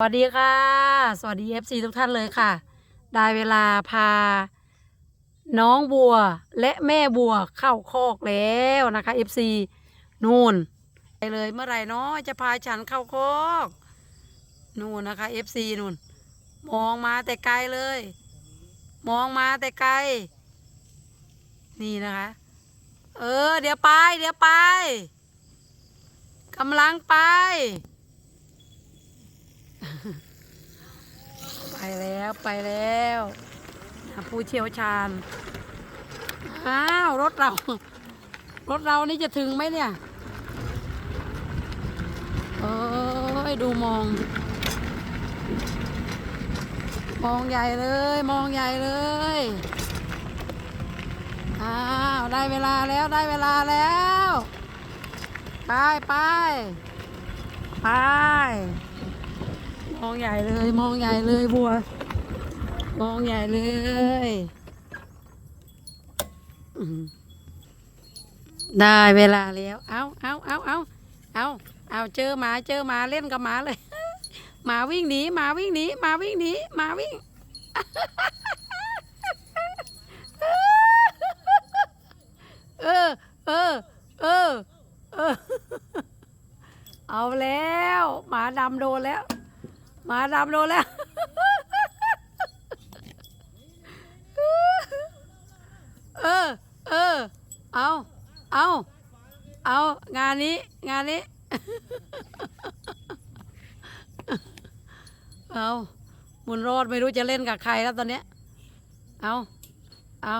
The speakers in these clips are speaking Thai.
สวัสดีค่ะ สวัสดี FC ทุกท่านเลยค่ะ ได้เวลาพา น้องบัวและแม่บัวเข้าคอกแล้วนะคะ FC นู่นไปเลยเมื่อไหร่นาะจะพาฉันเข้าคอกนู่นนะคะ FC นู่น มองมาแต่ไกลเลย มองมาแต่ไกล นี่นะคะ เออ เดี๋ยวไป เดี๋ยวไปกำลังไป ไปแล้วไปแล้วผู้เชี่ยวชาญ อ้าว รถเรา รถเรานี่จะถึงไหมเนี่ยเอ้ยดูมอง มองใหญ่เลย มองใหญ่เลย อ้าว ได้เวลาแล้วได้เวลาแล้ว ไปไปไป มองใหญ่เลย มองใหญ่เลยบัว มองใหญ่เลยได้เวลาแล้ว เอาเอาเอาเอาเอาเอาเจอหมาเจอหมาเล่นกับหมาเลย หมาวิ่งหนีหมาวิ่งหนีหมาวิ่งหนีหมาวิ่ง เออ เออ เออ เออ เอาแล้ว หมาดำโดนแล้ว มาดำโดนแล้ว เออ เออ เอา เอา เอา งานนี้ งานนี้ เอาบุญรอดไม่รู้จะเล่นกับใครแล้วตอนเนี้ย เอา เอา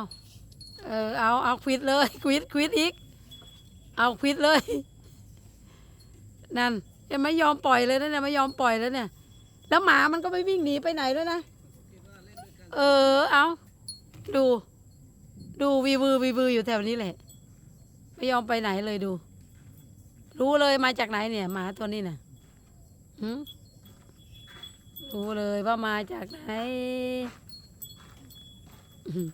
เออ เอา เอาควิดเลย ควิด ควิดอีก เอาควิดเลย นั่นยังไม่ยอมปล่อยเลยนะเนี่ยไม่ยอมปล่อยแล้วเนี่ย แล้วหมามันก็ไม่วิ่งหนีไปไหนด้วยนะ เออ เอา ดู ดูวีวือวีวืออยู่แถวนี้แหละ ไม่ยอมไปไหนเลยดู รู้เลยมาจากไหนเนี่ยหมาตัวนี้น่ะหืมรู้เลยว่ามาจากไหนอื้อหือ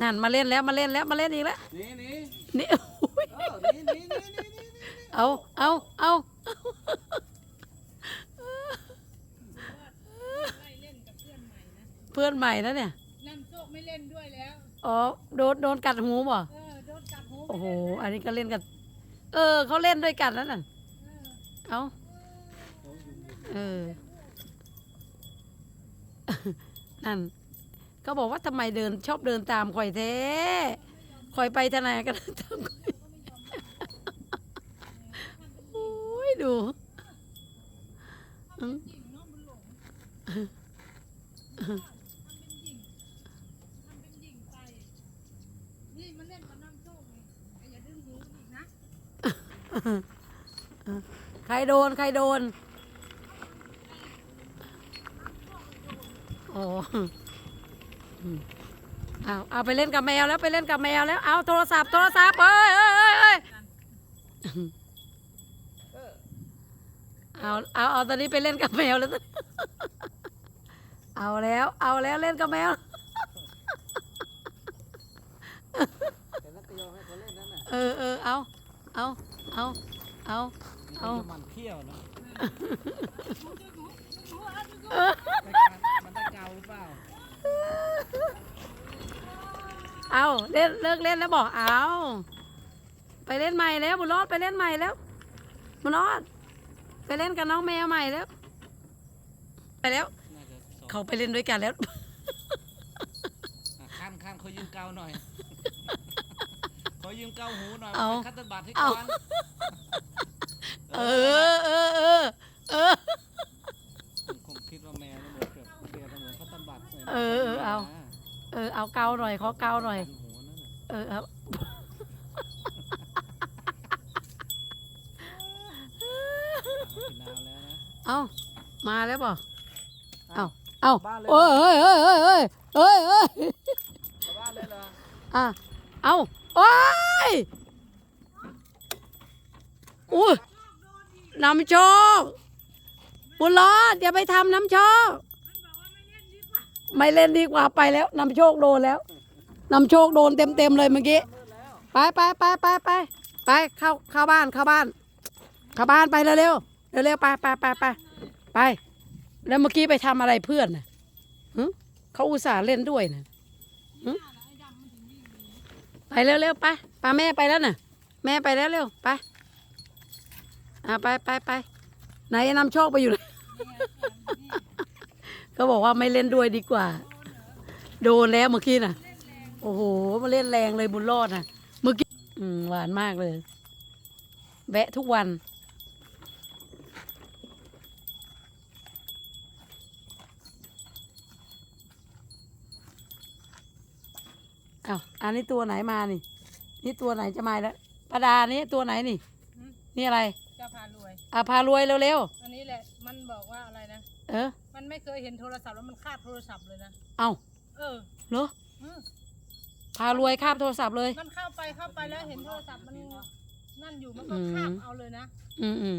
นั่นมาเล่นแล้วมาเล่นแล้วมาเล่นอีกแล้ว นี่นี่นี่อุ๊ยเออนี่นี่นี่นี่นี่เอาเอาเอา เพื่อนใหม่นะเนี่ยน้ำโชคไม่เล่นด้วยแล้ว อ๋อโดนโดนกัดหูบ่เออโดนจับหูโอ้โห อันนี้ก็เล่นกัน เออ เขาเล่นด้วยกันแล้วน่ะเอาเออ นั่นก็บอกว่าทำไมเดินชอบเดินตามข่อยแท้ข่อยไปทนายก็เดินตามข่อยโอ้ยดูอืม ทำเป็นหญิงไป นี่มันเล่นกับน้ำโชคไงแต่อย่าดึงหูอีกนะใครโดนใครโดนโอ้อืมเอาเอาไปเล่นกับแมวแล้วไปเล่นกับแมวแล้ว เอาโทรศัพท์โทรศัพท์เอ้ยเอ้ยเอ้ยเอ้ยเอาเอาเอาตอนนี้ไปเล่นกับแมวแล้ว เอาแล้ว เอาแล้วเล่นกับแมว แต่นักยอมให้ เขาเล่นนั่นน่ะเออเออเอาเอาเอาเอาเอามันจะมันเขี้ยวเนาะเออมันได้เกาหรือเปล่าเอาเล่นเลิกเล่นแล้วบอกเอาไปเล่นใหม่แล้วบุญรอดไปเล่นใหม่แล้วบุญรอด ไปเล่นกับน้องแมวใหม่แล้ว ไปแล้วน่าจะสองเขาไปเล่นด้วยกันแล้วอะข้ามข้ามเขายืมเกาหน่อยขอ ยืมเกาหูหน่อยเอาคัตเตอร์บัตรให้เอาก่อนเออเออเออเออ ผมคงคิดว่าแมวมันเหมือนกับเดียวกันเหมือนคัตเตอร์บัตรลยนะเออเออเอา เออเอาเกาหน่อยขอเกาหน่อยกันหูนั่นน่ะเออเอาเอากินน้ำแล้วนะเอามาแล้วบอกเอาเอาเอาบ้านเลยโอ้ยเอ้ยเอ้ยเอ้ยเอ้ยเอ้ยเอ้ยกลับบ้านเลยเหรออะ เอา โอ้ยอุ้ยน้ำโชคบุญรอดอย่าไปทำน้ำโชคไม่เล่นดีกว่าไปแล้วน้ำโชคโดนแล้วน้ำโชคโดนเต็มเต็มเลยเมื่อกี้ไปไปไปไปไปไปเข้าเข้าบ้านเข้าบ้าน เข้าบ้านไปเร็วเร็วเร็วเร็วไปไปไปไปไป แล้วเมื่อกี้ไปทำอะไรเพื่อนน่ะหึเขาอุตส่าห์เล่นด้วยน่ะหึ ไปเร็วๆไปป้าแม่ไปแล้วน่ะ แม่ไปแล้วเร็วไปอ่าไปไปไปไหนนำโชคไปอยู่ไหนเขาบอกว่าไม่เล่นด้วยดีกว่า โดนแล้วเมื่อกี้น่ะ โอ้โหมาเล่นแรงเลยบุญรอดน่ะ เมื่อกี้อืมหวานมากเลย แวะทุกวัน อ้าวอันนี้ตัวไหนมานี่ นี่ตัวไหนจะมาแล้วประดานี่ตัวไหนนี่ หืมนี่อะไรจะพารวย อะพารวยเร็วอันนี้แหละ มันบอกว่าอะไรนะ ๆเออ มันไม่เคยเห็นโทรศัพท์แล้วมันคาบโทรศัพท์เลยนะ เอาเออเหรออืมพารวยคาบโทรศัพท์เลย มันเข้าไปเข้าไปแล้วเห็นโทรศัพท์มันนั่นอยู่มันก็อืมคาบเอาเลยนะ อืมอืม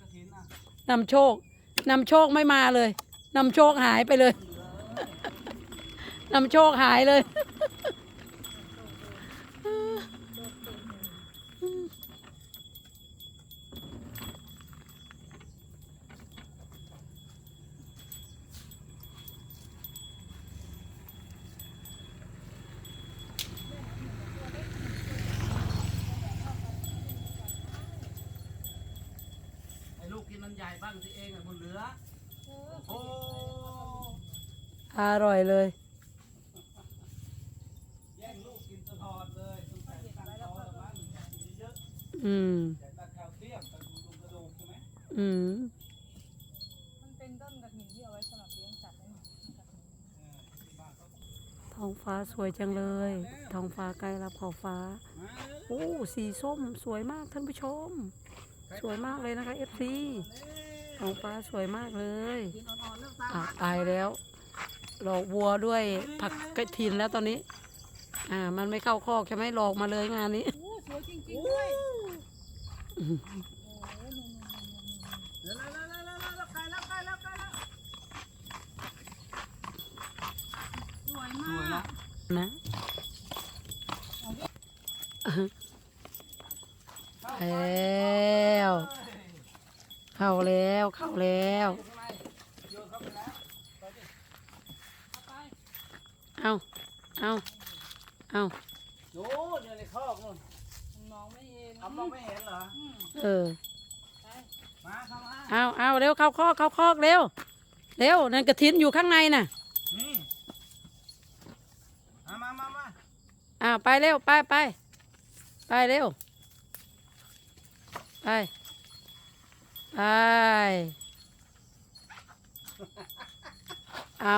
กระถินอะนำโชคนำโชคไม่มาเลย นำโชคหายไปเลยนำโชคหายเลยไอ้ลูกกินมันใหญ่บ้างสิเองอะบนเหลือ โอ้อร่อยเลย แย่งลูกกินตลอดเลยสงสัยตั้งท้องแล้วมั้งอยากกินเยอะอืมอยากได้แคลเซียมกระดูกกระดูกใช่ไหมอืม มันเป็นต้นกระถิ่นที่เอาไว้สำหรับเลี้ยงสัตว์ได้หมท้องฟ้าสวยจังเลย ท้องฟ้าใกล้รับขอบฟ้า มาโอ้ สีส้มสวยมากท่านผู้ชม สวยมากเลยนะคะ FC ท้องฟ้าสวยมากเลยอ่าอะตายแล้วหลอกวัวด้วยผักกระถินแล้วตอนนี้ อ่า มันไม่เข้าคอกใช่ไหมหลอกมาเลยงานนี้สวยจริงๆด้วยเดี๋ยวแล้วแล้วแล้วแล้วใกล้แล้วใกล้แล้วใกล้แล้วสวยสวยมากนะนะไปแล้ว เข้าแล้วเข้าแล้วข้างในโยนเข้าไปแล้วไปดิเอาไปเอาเอาเอาโอ้เดี๋ยวในคอกนู่นมันมองไม่เห็นเอามองไม่เห็นเหรออืมเออไปมาเข้ามาเอาเอาเร็วเข้าคอกเข้าคอกเร็วเร็วนั่นกระถินอยู่ข้างในน่ะนี่มามามามาอ้าวไปเร็วไปไปไปเร็วไปไป เอาเอา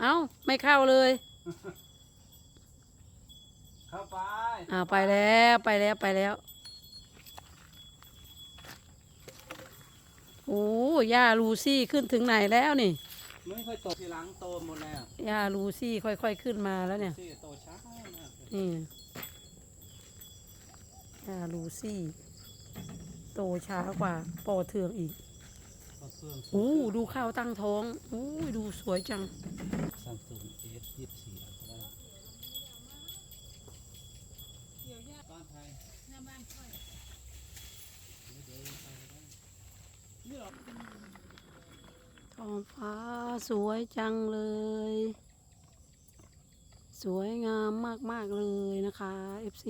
เอาไม่เข้าเลย เข้าไปอ้าวไปแล้วไปแล้วไปแล้ว โอ้ย่าลูซี่ขึ้นถึงไหนแล้วนี่ ไม่ค่อยโตทีหลังโตหมดแล้วย่าลูซี่ค่อยๆขึ้นมาแล้วเนี่ยที่โตช้ามากเลยนี่ย่าลูซี่ โตช้ากว่าปอเทืองอีกก็เครื่องโอ้ดูข้าวตั้งท้องโอ้ยดูสวยจังซัมซุงเอสยี่สิบสี่อัลตร้าเดี๋ยวย่าบ้านไทยหน้าบ้านค่อยเดี๋ยวไปได้นี่หรอท้องฟ้าสวยจังเลย สวยงามมาก ๆ เลยนะคะ FC